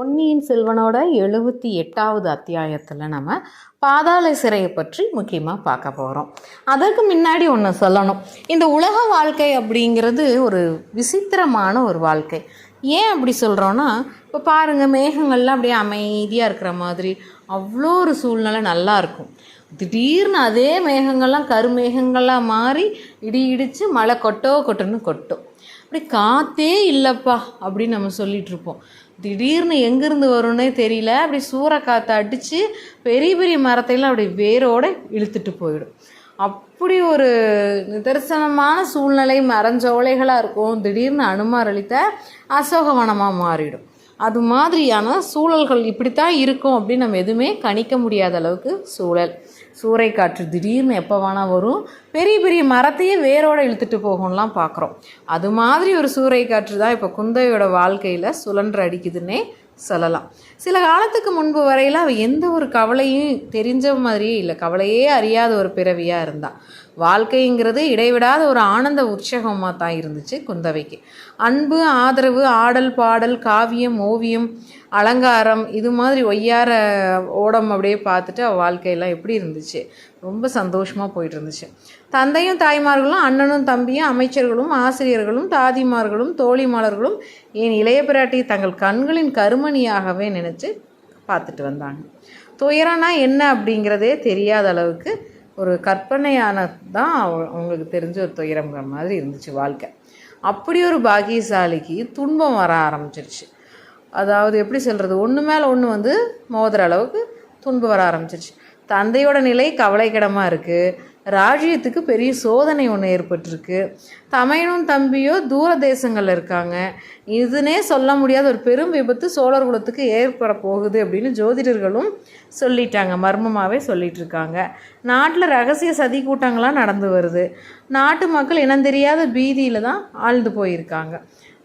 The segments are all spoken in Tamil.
பொன்னியின் செல்வனோட எழுபத்தி எட்டாவது அத்தியாயத்தில் நம்ம பாதாள சிறையை பற்றி முக்கியமாக பார்க்க போகிறோம் அதற்கு முன்னாடி ஒன்று சொல்லணும். இந்த உலக வாழ்க்கை அப்படிங்கிறது ஒரு விசித்திரமான ஒரு வாழ்க்கை. ஏன் அப்படி சொல்கிறோன்னா இப்போ பாருங்கள் மேகங்கள்லாம் அப்படியே அமைதியாக இருக்கிற மாதிரி அவ்வளோ ஒரு சூழ்நிலை நல்லா இருக்கும். திடீர்னு அதே மேகங்கள்லாம் கருமேகங்களாக மாறி இடி இடித்து மழை கொட்டோ கொட்டுன்னு கொட்டும். அப்படி காற்றே இல்லைப்பா அப்படின்னு நம்ம சொல்லிட்டு இருப்போம். திடீர்னு எங்கேருந்து வரும்னே தெரியல. அப்படி சூறைக்காற்று அடித்து பெரிய பெரிய மரத்தையெல்லாம் அப்படி வேரோடு இழுத்துட்டு போயிடும். அப்படி ஒரு நிதர்சனமான சூழ்நிலை மரஞ்சோலைகளாக இருக்கும். திடீர்னு அனுமார் அளித்த அசோகவனமாக மாறிடும். அது மாதிரியான சூழல்கள் இப்படித்தான் இருக்கும் அப்படின்னு நம்ம எதுவுமே கணிக்க முடியாத அளவுக்கு சூழல். சூறைக்காற்று திடீர்னு எப்போ வேணால் வரும். பெரிய பெரிய மரத்தையே வேரோடு இழுத்துட்டு போகும்லாம் பார்க்குறோம் அது மாதிரி ஒரு சூறைக்காற்று தான் இப்போ குந்தையோட வாழ்க்கையில் சுழன்று அடிக்குதுன்னே சொல்லலாம். சில காலத்துக்கு முன்பு வரையில் அவள் எந்த ஒரு கவலையும் தெரிஞ்ச மாதிரியே இல்லை. கவலையே அறியாத ஒரு பிறவியாக இருந்தாள் வாழ்க்கைங்கிறது இடைவிடாத ஒரு ஆனந்த உற்சாகமாக தான் இருந்துச்சு குந்தவைக்கு. அன்பு ஆதரவு ஆடல் பாடல் காவியம் ஓவியம் அலங்காரம் இது மாதிரி ஒய்யார ஓடம் அப்படியே பார்த்துட்டு அவள் வாழ்க்கையெல்லாம் எப்படி இருந்துச்சு? ரொம்ப சந்தோஷமாக போயிட்டு இருந்துச்சு. தந்தையும் தாய்மார்களும் அண்ணனும் தம்பியும் அமைச்சர்களும் ஆசிரியர்களும் தாதிமார்களும் தோழிமாளர்களும் என் இளைய பிராட்டி தங்கள் கண்களின் கருமணியாகவே நினச்சி பார்த்துட்டு வந்தாங்க. துயரம்னா என்ன அப்படிங்கிறதே தெரியாத அளவுக்கு ஒரு கற்பனையானது தான் அவங்களுக்கு தெரிஞ்ச ஒரு துயரங்கிற மாதிரி இருந்துச்சு வாழ்க்கை. அப்படி ஒரு பாக்கியசாலிக்கு துன்பம் வர ஆரம்பிச்சிருச்சு. அதாவது எப்படி சொல்கிறது ஒன்று மேலே ஒன்று வந்து மோதுற அளவுக்கு துன்பம் வர ஆரம்பிச்சிருச்சு. தந்தையோட நிலை கவலைக்கிடமாக இருக்குது ராஜ்யத்துக்கு பெரிய சோதனை ஒன்று ஏற்பட்டிருக்கு. தமையனும் தம்பியோ தூர தேசங்களில் இருக்காங்க. இதுனே சொல்ல முடியாத ஒரு பெரும் விபத்து சோழர் குலத்துக்கு ஏற்பட போகுது அப்படின்னு ஜோதிடர்களும் சொல்லிட்டாங்க. மர்மமாகவே சொல்லிட்டு இருக்காங்க. நாட்டில் ரகசிய சதி கூட்டங்கள்லாம் நடந்து வருது. நாட்டு மக்கள் இனம் தெரியாத பீதியில் தான் ஆழ்ந்து போயிருக்காங்க.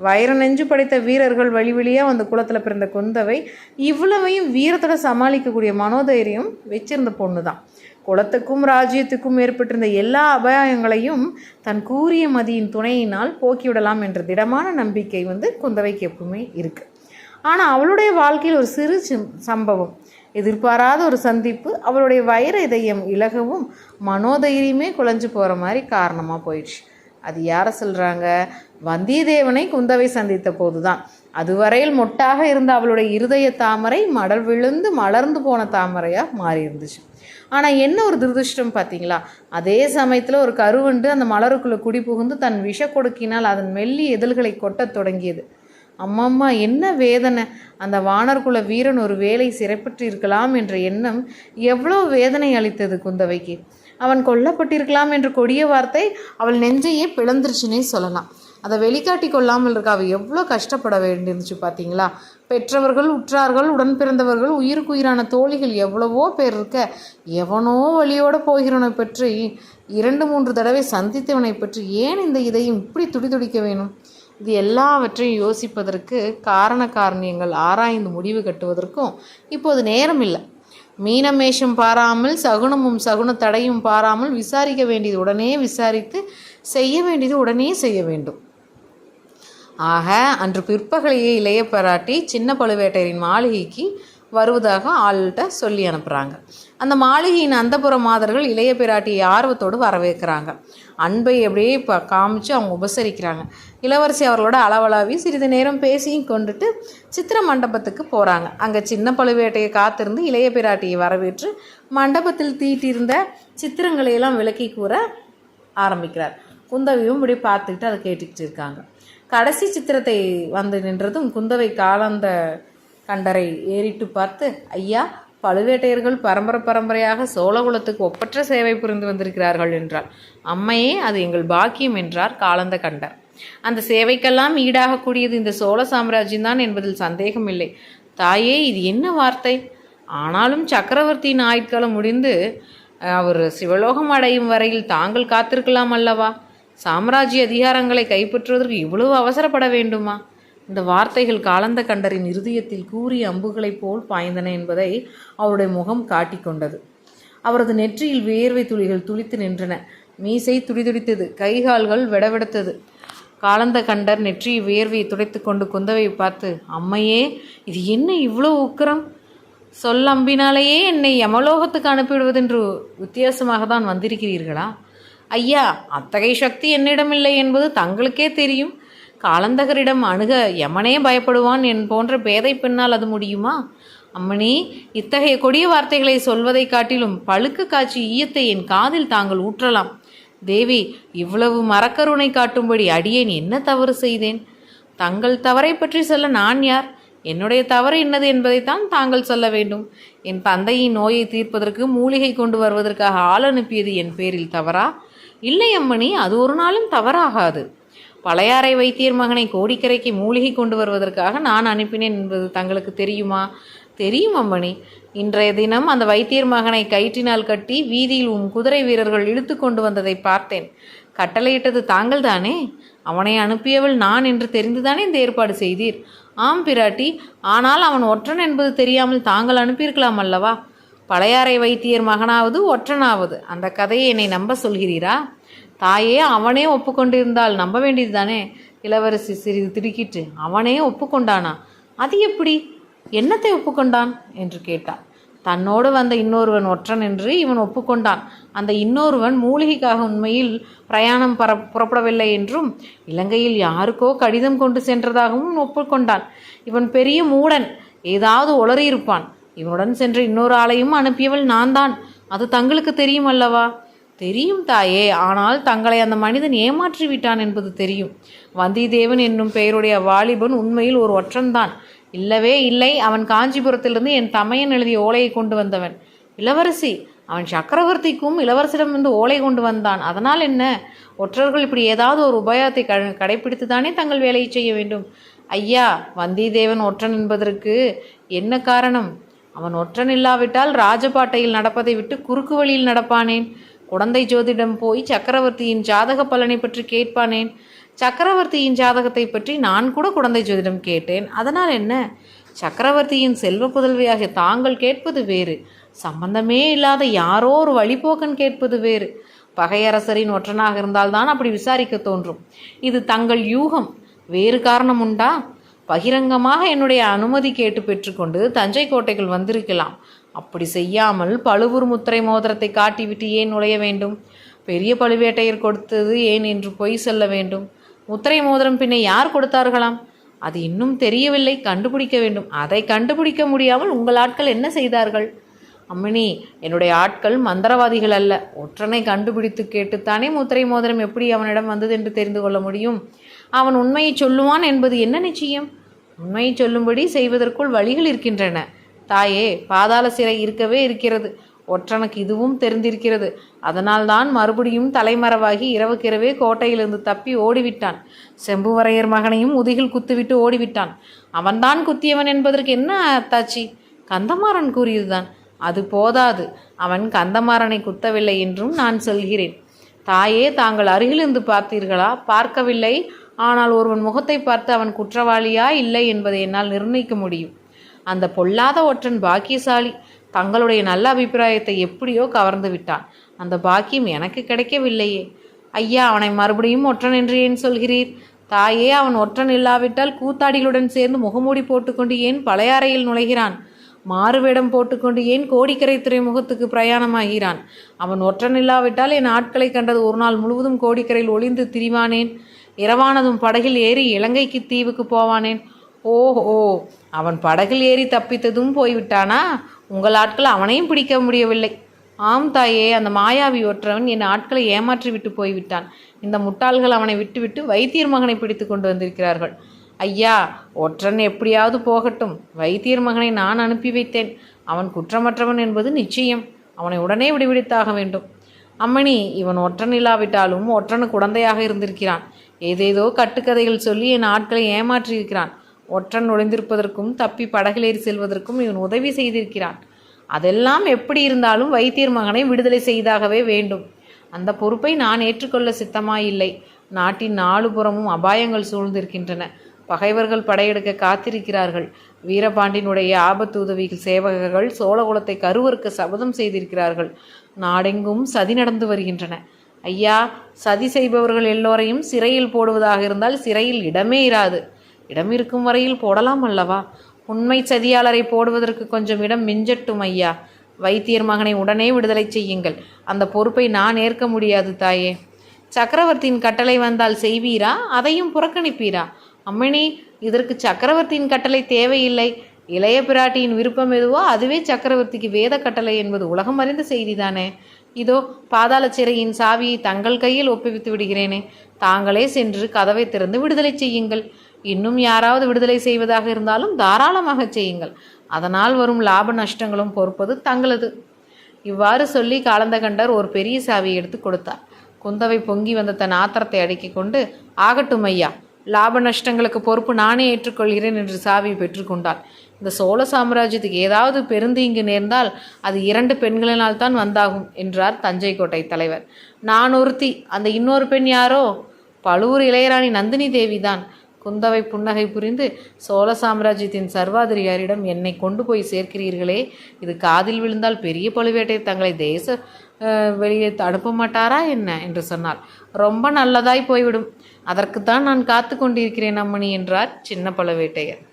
வைர நெஞ்சு படைத்த வீரர்கள் வழி வழியாக அந்த குளத்தில் பிறந்த குந்தவை இவ்வளவையும் வீரத்தோட சமாளிக்கக்கூடிய மனோதைரியம் வச்சிருந்த பொண்ணு தான் குலத்துக்கும் ராஜ்யத்துக்கும் ஏற்பட்டிருந்த எல்லா அபாயங்களையும் தன் கூறிய மதியின் துணையினால் போக்கிவிடலாம் என்ற திடமான நம்பிக்கை வந்து குந்தவைக்கு எப்பவுமே இருக்குது ஆனால் அவளுடைய வாழ்க்கையில் ஒரு சிறு சம்பவம். எதிர்பாராத ஒரு சந்திப்பு அவளுடைய வைர இதயம் இலகவும் மனோதைரியமே குலைஞ்சு போகிற மாதிரி காரணமாக போயிடுச்சு. அது யாரை சொல்கிறாங்க வந்தியத்தேவனை குந்தவை சந்தித்த போது தான் அதுவரையில் மொட்டாக இருந்த அவளுடைய இருதய தாமரை மடல் விழுந்து மலர்ந்து போன தாமரையாக மாறி இருந்துச்சு ஆனால் என்ன ஒரு துரதிருஷ்டம் பார்த்தீங்களா அதே சமயத்தில் ஒரு கருவண்டு அந்த மலருக்குள்ளே குடி புகுந்து தன் விஷ கொடுக்கினால் அதன் மெல்லி எதில்களை கொட்டத் தொடங்கியது. அம்மம்மா என்ன வேதனை? அந்த வானர்குல வீரன் ஒரு வேலை சிறப்பிட்டிருக்கலாம் என்ற எண்ணம் எவ்வளோ வேதனை அளித்தது குந்தவைக்கு. அவன் கொல்லப்பட்டிருக்கலாம் என்ற கொடிய வார்த்தை அவள் நெஞ்சையே பிளந்துருச்சுன்னே சொல்லலாம். அதை வெளிக்காட்டி கொள்ளாமல் இருக்க அவள் எவ்வளோ கஷ்டப்பட வேண்டியிருந்துச்சு பார்த்தீங்களா? பெற்றவர்கள் உற்றார்கள் உடன் பிறந்தவர்கள் உயிருக்கு உயிரான தோழிகள் எவ்வளவோ பேர் இருக்க எவனோ வழியோடு போகிறவனை பற்றி இரண்டு மூன்று தடவை சந்தித்தவனை பற்றி ஏன் இந்த இதையும் இப்படி துடி துடிக்க வேணும்? இது எல்லாவற்றையும் யோசிப்பதற்கு காரண காரணியங்கள் ஆராய்ந்து முடிவு கட்டுவதற்கும் இப்போது நேரம் இல்லை. மீனமேஷம் பாராமல் சகுனமும் சகுன தடையும் பாராமல் விசாரிக்க வேண்டியது உடனே விசாரித்து செய்ய வேண்டியது உடனே செய்ய வேண்டும். ஆக அன்று பிற்பகலையே இளைய பாராட்டி சின்ன பழுவேட்டையரின் மாளிகைக்கு வருவதாக ஆள்கிட்ட சொல்லி அனுப்புகிறாங்க அந்த மாளிகையின் அந்தப்புற மாதர்கள் இளைய பிராட்டியை ஆர்வத்தோடு வரவேற்கிறாங்க. அன்பை அப்படியே இப்போ காமிச்சு அவங்க உபசரிக்கிறாங்க. இளவரசி அவர்களோட அளவலாவி சிறிது நேரம் பேசியும் கொண்டுட்டு சித்திர மண்டபத்துக்கு போகிறாங்க அங்கே சின்ன பழுவேட்டையை காத்திருந்து இளைய பிராட்டியை வரவேற்று மண்டபத்தில் தீட்டியிருந்த சித்திரங்களையெல்லாம் விளக்கி கூற ஆரம்பிக்கிறார். குந்தவையும் இப்படி பார்த்துக்கிட்டு அதை கேட்டுக்கிட்டு இருக்காங்க. கடைசி சித்திரத்தை வந்து நின்றதும் குந்தவை காலந்த கண்டரை ஏறிட்டு பார்த்து ஐயா பழுவேட்டையர்கள் பரம்பரை பரம்பரையாக சோழகுலத்துக்கு ஒப்பற்ற சேவை புரிந்து வந்திருக்கிறார்கள் என்றார் அம்மையே அது எங்கள் பாக்கியம் என்றார் காலந்த கண்டர். அந்த சேவைக்கெல்லாம் ஈடாகக்கூடியது இந்த சோழ சாம்ராஜ்யம்தான் என்பதில் சந்தேகமில்லை. தாயே இது என்ன வார்த்தை? ஆனாலும் சக்கரவர்த்தியின் ஆயுட்காலம் முடிந்து அவர் சிவலோகம் அடையும் வரையில் தாங்கள் காத்திருக்கலாம் அல்லவா? சாம்ராஜ்ய அதிகாரங்களை கைப்பற்றுவதற்கு இவ்வளவு அவசரப்பட வேண்டுமா? இந்த வார்த்தைகள் காலந்த கண்டரின் இருதயத்தில் கூறிய அம்புகளைப் போல் பாய்ந்தன என்பதை அவருடைய முகம் காட்டிக்கொண்டது. அவரது நெற்றியில் வேர்வை துளிகள் துளித்து நின்றன. மீசை துடிதுடித்தது. கைகால்கள் விடவெடுத்தது. காலந்த கண்டர் நெற்றி வேர்வையை துடைத்து கொண்டு குந்தவை பார்த்து அம்மையே இது என்ன இவ்வளோ உக்கிரம்? சொல்லம்பினாலேயே என்னை யமலோகத்துக்கு அனுப்பிவிடுவதென்று வித்தியாசமாக தான் வந்திருக்கிறீர்களா? ஐயா அத்தகைய சக்தி என்னிடமில்லை என்பது தங்களுக்கே தெரியும். காலந்தகரிடம் அணுக யமனே பயப்படுவான் என் போன்ற பேதை பெண்ணால் அது முடியுமா? அம்மணி இத்தகைய கொடிய வார்த்தைகளை சொல்வதைக் காட்டிலும் பழுக்கு காட்சி ஈயத்தை என் காதில் தாங்கள் ஊற்றலாம். தேவி இவ்வளவு மரக்கருணை காட்டும்படி அடியேன் என்ன தவறு செய்தேன்? தங்கள் தவறை பற்றி சொல்ல நான் யார்? என்னுடைய தவறு என்னது என்பதைத்தான் தாங்கள் சொல்ல வேண்டும். என் தந்தையின் நோயை தீர்ப்பதற்கு மூலிகை கொண்டு வருவதற்காக ஆள் அனுப்பியது என் பேரில் தவறா? இல்லை அம்மணி அது ஒரு நாளும் தவறாகாது. பழையாறை வைத்தியர் மகனை கோடிக்கரைக்கு மூலிகை கொண்டு வருவதற்காக நான் அனுப்பினேன் என்பது தங்களுக்கு தெரியுமா? தெரியும் அம்மணி. இன்றைய தினம் அந்த வைத்தியர் மகனை கயிற்றினால் கட்டி வீதியில் உன் குதிரை வீரர்கள் இழுத்து கொண்டு வந்ததை பார்த்தேன். கட்டளையிட்டது தாங்கள்தானே? அவனை அனுப்பியவள் நான் என்று தெரிந்துதானே இந்த ஏற்பாடு செய்தீர்? ஆம் பிராட்டி ஆனால் அவன் ஒற்றன் என்பது தெரியாமல் தாங்கள் அனுப்பியிருக்கலாம் அல்லவா? பழையாறை வைத்தியர் மகனாவது ஒற்றனாவது. அந்த கதையை என்னை நம்ப சொல்கிறீரா? தாயே அவனே ஒப்புக்கொண்டிருந்தால் நம்ப வேண்டியது தானே இளவரசி சிறிது திடுக்கிட்டு அவனே ஒப்புக்கொண்டானா? அது எப்படி? என்னத்தை ஒப்புக்கொண்டான்? என்று கேட்டான். தன்னோடு வந்த இன்னொருவன் ஒற்றன் என்று இவன் ஒப்புக்கொண்டான். அந்த இன்னொருவன் மூலிகைக்காக உண்மையில் பிரயாணம் பர புறப்படவில்லை என்றும் இலங்கையில் யாருக்கோ கடிதம் கொண்டு சென்றதாகவும் ஒப்புக்கொண்டான். இவன் பெரிய மூடன் ஏதாவது உளறியிருப்பான் இவனுடன் சென்ற இன்னொரு ஆளையும் அனுப்பியவள் நான் தான் அது தங்களுக்கு தெரியும் அல்லவா? தெரியும் தாயே ஆனால் தங்களை அந்த மனிதன் ஏமாற்றி விட்டான் என்பது தெரியும். வந்திதேவன் என்னும் பெயருடைய வாலிபன் உண்மையில் ஒரு ஒற்றன்தான். இல்லவே இல்லை. அவன் காஞ்சிபுரத்திலிருந்து என் தமையன் எழுதிய ஓலையை கொண்டு வந்தவன். இளவரசி அவன் சக்கரவர்த்திக்கும் இளவரசிடமிருந்து ஓலை கொண்டு வந்தான். அதனால் என்ன? ஒற்றர்கள் இப்படி ஏதாவது ஒரு உபாயத்தை க கடைபிடித்து தானே தங்கள் வேலையை செய்ய வேண்டும். ஐயா வந்தியத்தேவன் ஒற்றன் என்பதற்கு என்ன காரணம்? அவன் ஒற்றன் இல்லாவிட்டால் ராஜபாட்டையில் நடப்பதை விட்டு குறுக்கு வழியில் நடப்பானேன். குழந்தை ஜோதிடம் போய் சக்கரவர்த்தியின் ஜாதக பலனை பற்றி கேட்பானேன். சக்கரவர்த்தியின் ஜாதகத்தை பற்றி நான் கூட குழந்தை ஜோதிடம் கேட்டேன். அதனால் என்ன? சக்கரவர்த்தியின் செல்வ புதல்வியாக தாங்கள் கேட்பது வேறு. சம்பந்தமே இல்லாத யாரோ ஒரு வழிபோக்கன் கேட்பது வேறு. பகையரசரின் ஒற்றனாக இருந்தால்தான் அப்படி விசாரிக்க தோன்றும். இது தங்கள் யூகம். வேறு காரணம் உண்டா? பகிரங்கமாக என்னுடைய அனுமதி கேட்டு பெற்றுக்கொண்டு தஞ்சை கோட்டைக்குள் வந்திருக்கலாம். அப்படி செய்யாமல் பழுவூர் முத்திரை மோதிரத்தை காட்டிவிட்டு ஏன் நுழைய வேண்டும்? பெரிய பழுவேட்டையர் கொடுத்தது ஏன் என்று பொய் சொல்ல வேண்டும்? முத்திரை மோதிரம் பின்னை யார் கொடுத்தார்களாம்? அது இன்னும் தெரியவில்லை. கண்டுபிடிக்க வேண்டும். அதை கண்டுபிடிக்க முடியாமல் உங்கள் ஆட்கள் என்ன செய்தார்கள்? அம்மினி என்னுடைய ஆட்கள் மந்திரவாதிகள் அல்ல. ஒற்றனை கண்டுபிடித்து கேட்டுத்தானே முத்திரை மோதிரம் எப்படி அவனிடம் வந்தது என்று தெரிந்து கொள்ள முடியும்? அவன் உண்மையை சொல்லுவான் என்பது என்ன நிச்சயம்? உண்மையை சொல்லும்படி செய்வதற்குள் வழிகள் இருக்கின்றன. தாயே பாதாள சிறை இருக்கவே இருக்கிறது. ஒற்றனுக்கு இதுவும் தெரிந்திருக்கிறது. அதனால்தான் மறுபடியும் தலைமறைவாகி இரவுக்கிரவே கோட்டையிலிருந்து தப்பி ஓடிவிட்டான். செம்புவரையர் மகனையும் முதுகில் குத்துவிட்டு ஓடிவிட்டான். அவன்தான் குத்தியவன் என்பதற்கு என்ன அத்தாச்சி? கந்தமாறன் கூறியதுதான். அது போதாது. அவன் கந்தமாறனை குத்தவில்லை என்றும் நான் சொல்கிறேன். தாயே தாங்கள் அருகிலிருந்து பார்த்தீர்களா? பார்க்கவில்லை. ஆனால் ஒருவன் முகத்தை பார்த்து அவன் குற்றவாளியா இல்லை என்பதை என்னால் நிர்ணயிக்க முடியும். அந்த பொல்லாத ஒற்றன் பாக்கியசாலி. தங்களுடைய நல்ல அபிப்பிராயத்தை எப்படியோ கவர்ந்து விட்டான். அந்த பாக்கியம் எனக்கு கிடைக்கவில்லையே. ஐயா அவனை மறுபடியும் ஒற்றன் என்று ஏன் சொல்கிறீர். தாயே அவன் ஒற்றன் இல்லாவிட்டால் கூத்தாடிகளுடன் சேர்ந்து முகமூடி போட்டுக்கொண்டு ஏன் பழையாறையில் நுழைகிறான்? மாறுவேடம் போட்டுக்கொண்டு ஏன் கோடிக்கரை துறைமுகத்துக்கு பிரயாணமாகிறான்? அவன் ஒற்றன் இல்லாவிட்டால் என் ஆட்களை கண்டது ஒரு நாள் முழுவதும் கோடிக்கரையில் ஒளிந்து திரிவானேன். இரவானதும் படகில் ஏறி இலங்கைக்கு தீவுக்கு போவானேன். ஓஹோ அவன் படகில் ஏறி தப்பித்ததும் போய்விட்டானா? உங்கள் ஆட்கள் அவனையும் பிடிக்க முடியவில்லை. ஆம் தாயே அந்த மாயாவி ஒற்றவன் என் ஆட்களை ஏமாற்றி விட்டு போய்விட்டான். இந்த முட்டாள்கள் அவனை விட்டுவிட்டு வைத்தியர் மகனை பிடித்து கொண்டு வந்திருக்கிறார்கள். ஐயா ஒற்றன் எப்படியாவது போகட்டும். வைத்தியர் மகனை நான் அனுப்பி வைத்தேன். அவன் குற்றமற்றவன் என்பது நிச்சயம். அவனை உடனே விடுவிடுத்தாக வேண்டும். அம்மணி இவன் ஒற்றன் இல்லாவிட்டாலும் ஒற்றனு குழந்தையாக இருந்திருக்கிறான். ஏதேதோ கட்டுக்கதைகள் சொல்லி என் ஆட்களை ஏமாற்றியிருக்கிறான். ஒற்றன் நுழைந்திருப்பதற்கும் தப்பி படகிலேறி செல்வதற்கும் இவன் உதவி செய்திருக்கிறான். அதெல்லாம் எப்படி இருந்தாலும் வைத்தியர் மகனை விடுதலை செய்தாகவே வேண்டும். அந்த பொறுப்பை நான் ஏற்றுக்கொள்ள சித்தமாயில்லை. நாட்டின் நாலு புறமும் அபாயங்கள் சூழ்ந்திருக்கின்றன. பகைவர்கள் படையெடுக்க காத்திருக்கிறார்கள். வீரபாண்டினுடைய ஆபத்து உதவி சேவகர்கள் சோழகுலத்தை கருவறுக்க சபதம் செய்திருக்கிறார்கள். நாடெங்கும் சதி நடந்து வருகின்றன. ஐயா சதி செய்பவர்கள் எல்லோரையும் சிறையில் போடுவதாக இருந்தால் சிறையில் இடமே இராது. இடம் இருக்கும் வரையில் போடலாம் அல்லவா? உண்மை சதியாளரை போடுவதற்கு கொஞ்சம் இடம் மிஞ்சட்டும் ஐயா. வைத்தியர் மகனை உடனே விடுதலை செய்யுங்கள். அந்த பொறுப்பை நான் ஏற்க முடியாது தாயே. சக்கரவர்த்தியின் கட்டளை வந்தால் செய்வீரா? அதையும் புறக்கணிப்பீரா? அம்மணி இதற்கு சக்கரவர்த்தியின் கட்டளை தேவையில்லை. இளைய பிராட்டியின் விருப்பம் எதுவோ அதுவே சக்கரவர்த்திக்கு வேத கட்டளை என்பது உலகம் அறிந்த செய்திதானே. இதோ பாதாள சிறையின் சாவியை தங்கள் கையில் ஒப்புவித்து விடுகிறேனே. தாங்களே சென்று கதவை திறந்து விடுதலை செய்யுங்கள். இன்னும் யாராவது விடுதலை செய்வதாக இருந்தாலும் தாராளமாக செய்யுங்கள். அதனால் வரும் லாப நஷ்டங்களும் பொறுப்பது தங்களது. இவ்வாறு சொல்லி காலந்தகண்டர் ஒரு பெரிய சாவியை எடுத்து கொடுத்தார். குந்தவை பொங்கி வந்த தன் ஆத்திரத்தை அடக்கிக் கொண்டு ஆகட்டும் ஐயா லாப நஷ்டங்களுக்கு பொறுப்பு நானே ஏற்றுக்கொள்கிறேன் என்று சாவியை பெற்றுக்கொண்டாள் இந்த சோழ சாம்ராஜ்யத்துக்கு ஏதாவது பெருந்தீங்கு நேர்ந்தால் அது இரண்டு பெண்களினால் தான் வந்தாகும் என்றார் தஞ்சை கோட்டை தலைவர். நான் ஒருத்தி அந்த இன்னொரு பெண் யாரோ? பழுவூர் இளையராணி நந்தினி தேவிதான். குந்தவை புன்னகை புரிந்து சோழ சாம்ராஜ்யத்தின் சர்வாதிரியாரிடம் என்னை கொண்டு போய் சேர்க்கிறீர்களே. இது காதில் விழுந்தால் பெரிய பழுவேட்டை தங்களை தேச வெளியே அனுப்ப மாட்டாரா என்ன? என்று சொன்னார் ரொம்ப நல்லதாய் போய்விடும். அதற்குத்தான் நான் காத்து கொண்டிருக்கிறேன் அம்மணி என்றார் சின்ன பழுவேட்டையர்